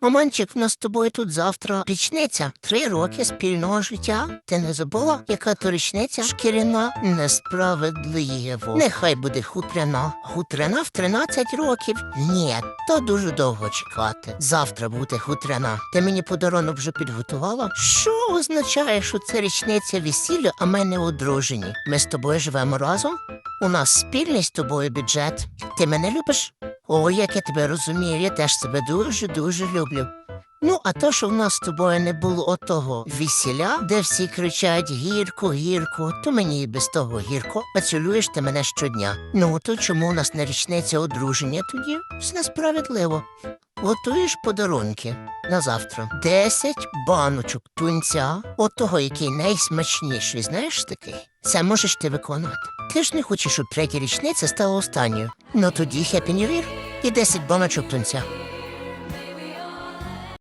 Маманчик, в нас з тобою тут завтра річниця. Три роки спільного життя. Ти не забула, яка то річниця? Шкіряна несправедливо. Нехай буде хутряна. Хутряна в 13 років. Ні, то дуже довго чекати. Завтра буде хутряна. Ти мені подарунок вже підготувала? Що означає, що це річниця весілля, а ми не одружені? Ми з тобою живемо разом? У нас спільний з тобою бюджет. Ти мене любиш? О, як я тебе розумію, я теж тебе дуже-дуже люблю. Ну, а то, що в нас з тобою не було отого весіля, де всі кричать гірко, гірко, то мені і без того гірко, а ти мене щодня. Ну, то чому у нас не річниця одруження тоді? Все несправедливо. Готуєш подарунки на завтра. Десять баночок тунця, отого, який найсмачніший, знаєш такий? Це можеш ти виконати. Ти ж не хочеш, щоб третя річниця стала останньою. Ну тоді New Year і 10 баночок тунця.